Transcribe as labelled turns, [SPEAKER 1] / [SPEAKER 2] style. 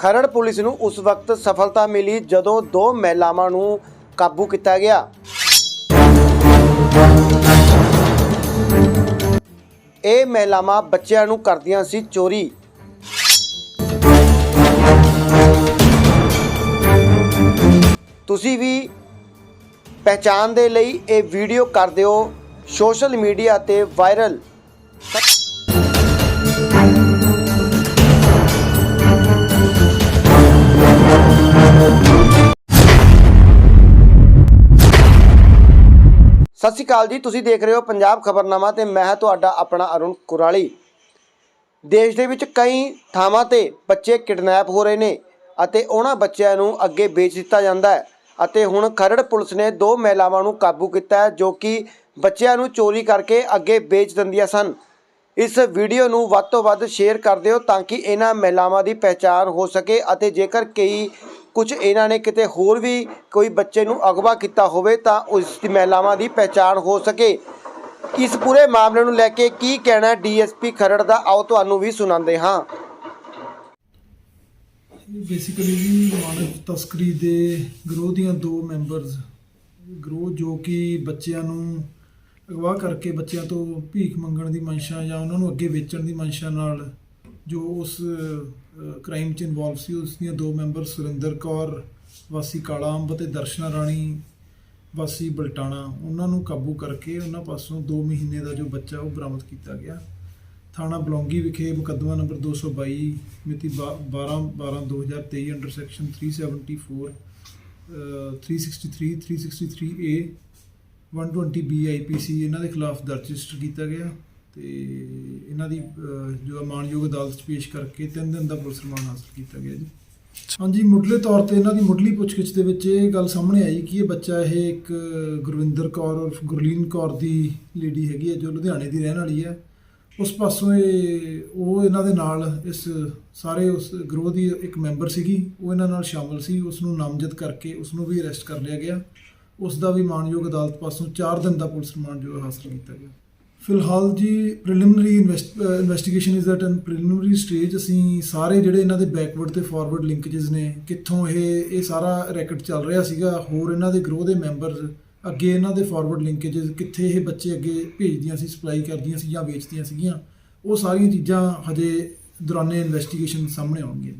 [SPEAKER 1] Kharar police ਨੂੰ ਉਸ ਵਕਤ ਸਫਲਤਾ ਮਿਲੀ ਜਦੋਂ ਦੋ ਮਹਿਲਾਵਾਂ ਨੂੰ ਕਾਬੂ ਕੀਤਾ ਗਿਆ। ਇਹ ਮਹਿਲਾਵਾਂ ਬੱਚਿਆਂ ਨੂੰ ਕਰਦੀਆਂ ਸੀ ਚੋਰੀ। ਤੁਸੀਂ ਵੀ ਪਹਿਚਾਣ ਦੇ ਲਈ ਇਹ ਵੀਡੀਓ ਕਰ ਦਿਓ। ਸੋਸ਼ਲ ਮੀਡੀਆ ਤੇ ਵਾਇਰਲ। ਸਤਿ ਸ਼੍ਰੀ ਅਕਾਲ ਜੀ, ਤੁਸੀਂ ਦੇਖ ਰਹੇ ਹੋ ਪੰਜਾਬ ਖਬਰਨਾਮਾ ਤੇ ਮੈਂ ਹਾਂ ਤੁਹਾਡਾ ਆਪਣਾ ਅਰੁਣ ਕੁਰਾਲੀ। ਦੇਸ਼ ਦੇ ਵਿੱਚ ਕਈ ਥਾਵਾਂ ਤੇ ਬੱਚੇ ਕਿਡਨੈਪ ਹੋ ਰਹੇ ਨੇ ਅਤੇ ਉਹਨਾਂ ਬੱਚਿਆਂ ਨੂੰ ਅੱਗੇ ਵੇਚ ਦਿੱਤਾ ਜਾਂਦਾ ਹੈ ਅਤੇ ਹੁਣ ਖਰੜ ਪੁਲਿਸ ਨੇ ਦੋ ਮਹਿਲਾਵਾਂ ਨੂੰ ਕਾਬੂ ਕੀਤਾ ਹੈ ਜੋ ਕਿ ਬੱਚਿਆਂ ਨੂੰ ਚੋਰੀ ਕਰਕੇ ਅੱਗੇ ਵੇਚ ਦਿੰਦੀਆਂ ਸਨ। ਇਸ ਵੀਡੀਓ ਨੂੰ ਵੱਧ ਤੋਂ ਵੱਧ ਸ਼ੇਅਰ ਕਰ ਦਿਓ ਤਾਂ ਕਿ ਇਹਨਾਂ ਮਹਿਲਾਵਾਂ ਦੀ ਪਹਿਚਾਣ ਹੋ ਸਕੇ ਅਤੇ ਜੇਕਰ ਕਈ ਕੁਝ ਇਹਨਾਂ ਨੇ ਕਿਤੇ ਹੋਰ ਵੀ ਕੋਈ ਬੱਚੇ ਨੂੰ ਅਗਵਾ ਕੀਤਾ ਹੋਵੇ ਤਾਂ ਉਸ ਦੀ ਮਹਿਲਾਵਾਂ ਦੀ ਪਹਿਚਾਣ ਹੋ ਸਕੇ। ਇਸ ਪੂਰੇ ਮਾਮਲੇ ਨੂੰ ਲੈ ਕੇ ਕੀ ਕਹਿਣਾ ਡੀਐਸਪੀ ਖਰੜ ਦਾ? ਆਓ ਤੁਹਾਨੂੰ ਵੀ ਸੁਣਾਉਂਦੇ ਹਾਂ।
[SPEAKER 2] ਬੇਸਿਕਲੀ ਜੀ, ਮਾਨਵ ਤਸਕਰੀ ਦੇ ਗਰੋਹ ਦੀਆਂ ਦੋ ਮੈਂਬਰਸ ਗਰੋਹ ਜੋ ਕਿ ਬੱਚਿਆਂ ਨੂੰ ਅਗਵਾ ਕਰਕੇ ਬੱਚਿਆਂ ਤੋਂ ਭੀਖ ਮੰਗਣ ਦੀ ਮਨਸ਼ਾ ਜਾਂ ਉਹਨਾਂ ਨੂੰ ਅੱਗੇ ਵੇਚਣ ਦੀ ਮਨਸ਼ਾ ਨਾਲ ਜੋ ਉਸ ਕ੍ਰਾਈਮ 'ਚ ਇਨਵੋਲਵ ਸੀ, ਉਸ ਦੀਆਂ ਦੋ ਮੈਂਬਰ ਸੁਰਿੰਦਰ ਕੌਰ, ਵਾਸੀ ਕਾਲਾ ਅੰਬ ਅਤੇ ਦਰਸ਼ਨਾ ਰਾਣੀ, ਵਾਸੀ ਬਲਟਾਣਾ, ਉਹਨਾਂ ਨੂੰ ਕਾਬੂ ਕਰਕੇ ਉਹਨਾਂ ਪਾਸੋਂ 2 ਮਹੀਨੇ ਦਾ ਜੋ ਬੱਚਾ ਉਹ ਬਰਾਮਦ ਕੀਤਾ ਗਿਆ। ਥਾਣਾ ਬਲੌਂਗੀ ਵਿਖੇ ਮੁਕੱਦਮਾ ਨੰਬਰ 222 ਮਿਤੀ 12 12 2023 under section 374 uh 363 363 A 120 B IPC ਇਹਨਾਂ ਦੇ ਖਿਲਾਫ ਦਰਜ ਰਜਿਸਟਰ ਕੀਤਾ ਗਿਆ। ਤੇ ਇਹਨਾਂ ਦੀ ਅਹ, ਜੋ ਮਾਨਯੋਗ ਅਦਾਲਤ 'ਚ ਪੇਸ਼ ਕਰਕੇ 3 ਦਿਨ ਦਾ ਪੁਲਿਸ ਰਿਮਾਂਡ ਹਾਸਲ ਕੀਤਾ ਗਿਆ ਜੀ। ਹਾਂਜੀ ਮੁੱਢਲੇ ਤੌਰ ਤੇ ਇਹਨਾਂ ਦੀ ਮੁੱਢਲੀ ਪੁੱਛਗਿੱਛ ਦੇ ਵਿੱਚ ਇਹ ਗੱਲ ਸਾਹਮਣੇ ਆਈ ਕਿ ਇਹ ਬੱਚਾ ਇਹ ਇੱਕ ਗੁਰਵਿੰਦਰ ਕੌਰ ਔਰ ਗੁਰਲੀਨ ਕੌਰ ਦੀ ਲੇਡੀ ਹੈਗੀ ਹੈ ਜੋ ਲੁਧਿਆਣੇ ਦੀ ਰਹਿਣ ਵਾਲੀ ਹੈ। ਉਸ ਪਾਸੋਂ ਇਹ ਉਹ ਇਹਨਾਂ ਦੇ ਨਾਲ ਇਸ ਸਾਰੇ ਉਸ ਗਰੋਹ ਦੀ ਇੱਕ ਮੈਂਬਰ ਸੀਗੀ ਉਹ ਇਹਨਾਂ ਨਾਲ ਸ਼ਾਮਲ ਸੀ। ਉਸ ਨੂੰ ਨਾਮਜ਼ਦ ਕਰਕੇ ਉਸ ਨੂੰ ਵੀ ਅਰੈਸਟ ਕਰ ਲਿਆ ਗਿਆ। ਉਸ ਦਾ ਵੀ ਮਾਨਯੋਗ ਅਦਾਲਤ ਪਾਸੋਂ 4 ਦਿਨ ਦਾ ਪੁਲਿਸ ਰਿਮਾਂਡ ਜੋ ਹਾਸਲ ਕੀਤਾ ਗਿਆ। ਫਿਲਹਾਲ ਜੀ preliminary investigation is at an preliminary stage ਅਸੀਂ ਸਾਰੇ ਜਿਹੜੇ ਇਹਨਾਂ ਦੇ ਬੈਕਵਰਡ ਤੇ ਫਾਰਵਰਡ ਲਿੰਕੇजेस ਨੇ, ਕਿੱਥੋਂ ਇਹ ਇਹ ਸਾਰਾ ਰੈਕਟ ਚੱਲ ਰਿਹਾ ਸੀਗਾ। ਹੋਰ ਇਹਨਾਂ ਦੇ ਗਰੋਹ ਦੇ ਮੈਂਬਰ ਅੱਗੇ ਇਹਨਾਂ ਦੇ ਫਾਰਵਰਡ ਲਿੰਕੇजेस ਕਿੱਥੇ ਇਹ ਬੱਚੇ ਅੱਗੇ ਭੇਜਦੀਆਂ ਸੀ ਸਪਲਾਈ ਕਰਦੀਆਂ ਸੀ ਜਾਂ ਵੇਚਦੀਆਂ ਸੀਗੀਆਂ। ਉਹ ਸਾਰੀਆਂ ਚੀਜ਼ਾਂ ਹਜੇ ਦੌਰਾਨੇ ਇਨਵੈਸਟੀਗੇਸ਼ਨ ਸਾਹਮਣੇ ਆਉਣਗੀਆਂ